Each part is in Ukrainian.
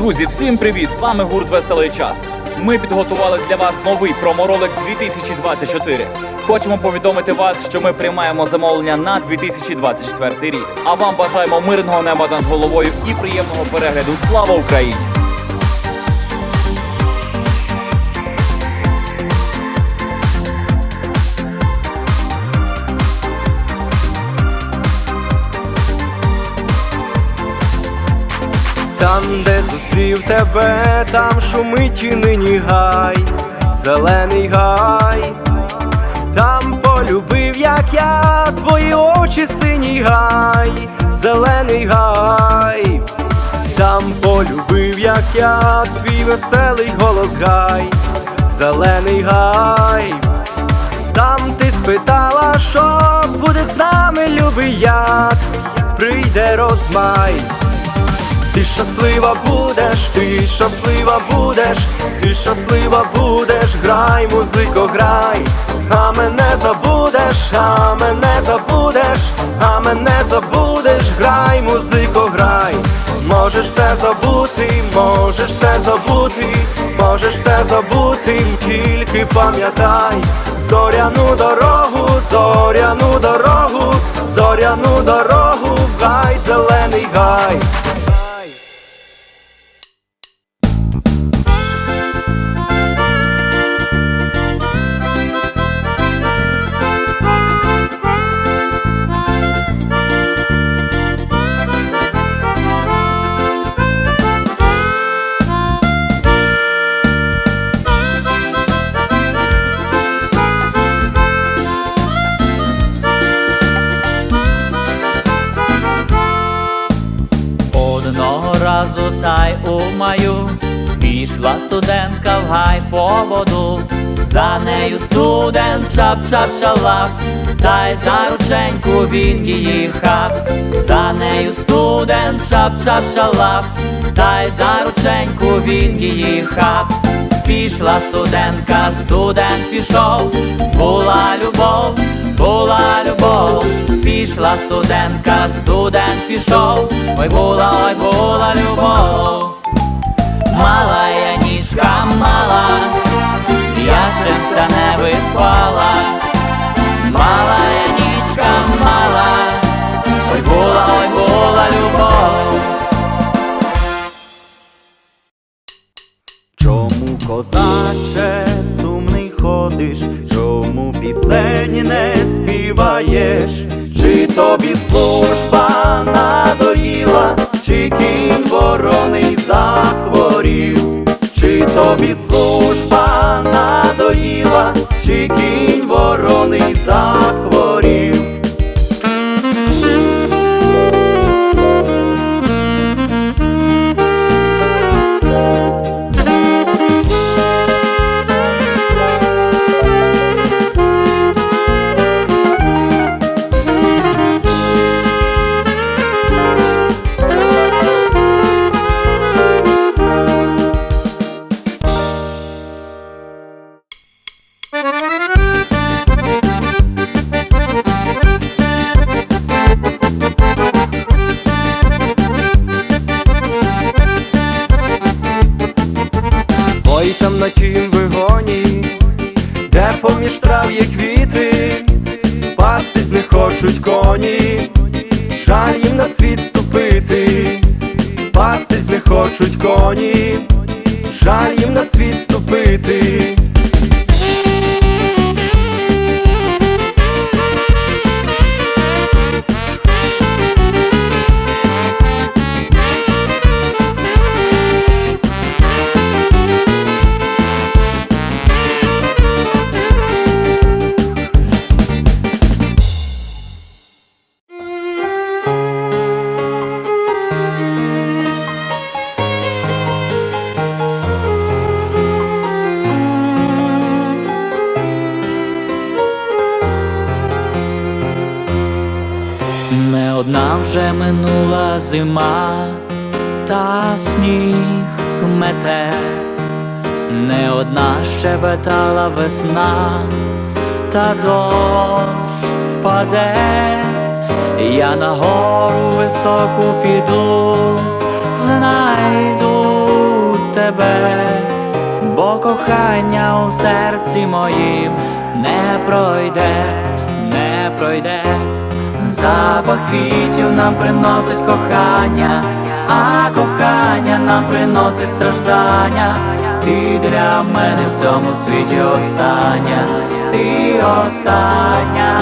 Друзі, всім привіт! З вами гурт Веселий час. Ми підготували для вас новий проморолик 2024. Хочемо повідомити вас, що ми приймаємо замовлення на 2024 рік. А вам бажаємо мирного неба над головою і приємного перегляду. Слава Україні! Там, де зустрів тебе, там шумить і нині гай, зелений гай, там полюбив, як я, твої очі синій гай, зелений гай, там полюбив, як я, твій веселий голос гай, зелений гай. Там ти спитала, що буде з нами, любий, як прийде розмай. Ти щаслива будеш, ти щаслива будеш, ти щаслива будеш, грай, музико, грай, а мене забудеш, а мене забудеш, а мене забудеш, грай, музико, грай, можеш все забути, можеш все забути, можеш все забути, тільки пам'ятай, зоряну дорогу, зоряну дорогу, зоряну дорогу, гай, зелений гай. Разу та у маю пішла студентка в гай по воду. За нею студент чап-чап-чалап, та за рученьку він її хап. За нею студент чап-чап-чалап, та за рученьку він її хап. Пішла студентка, студент пішов, була любов, була любов, пішла студентка, студент пішов, ой була, ой була любов. Мала я ніжка мала, я ще не виспала. Мала я ніжка мала, ой була, ой була любов. Чому козаче сумний ходиш, чому пісень не співаєш? Чи тобі служба надоїла, чи кінь вороний захворів? Чи тобі служба надоїла, чи кінь вороний поміж трав є квіти, пастись не хочуть коні, жаль їм на світ ступити, пастись не хочуть коні, жаль їм на світ ступити. Вже минула зима, та сніг мете, не одна щебетала весна, та дощ паде, я на гору високу піду, знайду тебе, бо кохання у серці моїм не пройде, не пройде. Запах квітів нам приносить кохання, а кохання нам приносить страждання. Ти для мене в цьому світі остання, ти остання.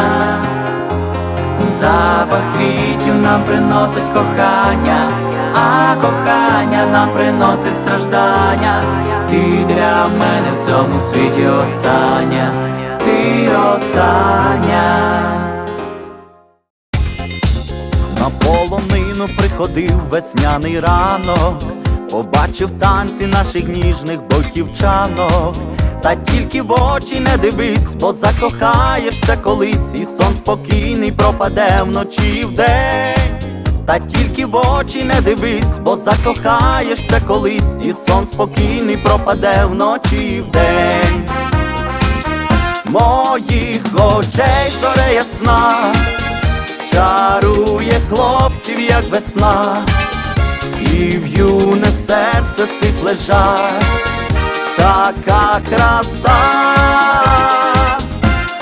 Запах квітів нам приносить кохання, а кохання нам приносить страждання. Ти для мене в цьому світі остання, ти остання. Полонину приходив весняний ранок, побачив танці наших ніжних бойківчанок. Та тільки в очі не дивись, бо закохаєшся колись, і сон спокійний пропаде вночі вдень. Та тільки в очі не дивись, бо закохаєшся колись, і сон спокійний пропаде вночі вдень. Моїх очей зоря ясна чарує хлопців, як весна, і в юне серце сипле жар, така краса.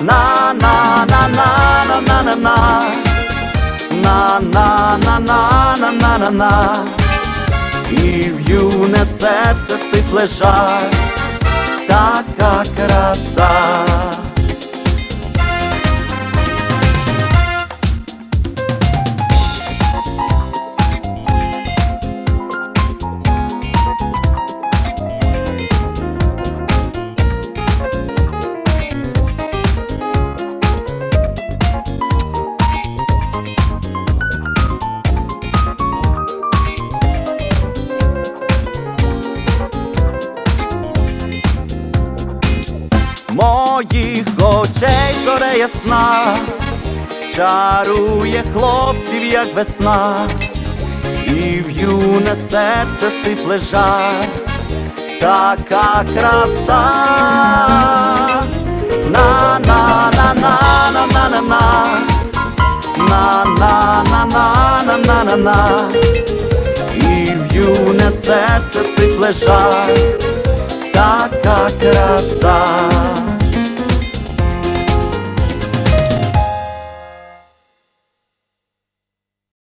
На на на на на на на на на на на на на на на і в юне серце сипле жар, така краса. Очей зоря ясна, чарує хлопців, як весна, і в юне серце сипле жар, така краса. На на на на на на на на на на на на на на на і в юне серце сипле жар, така краса.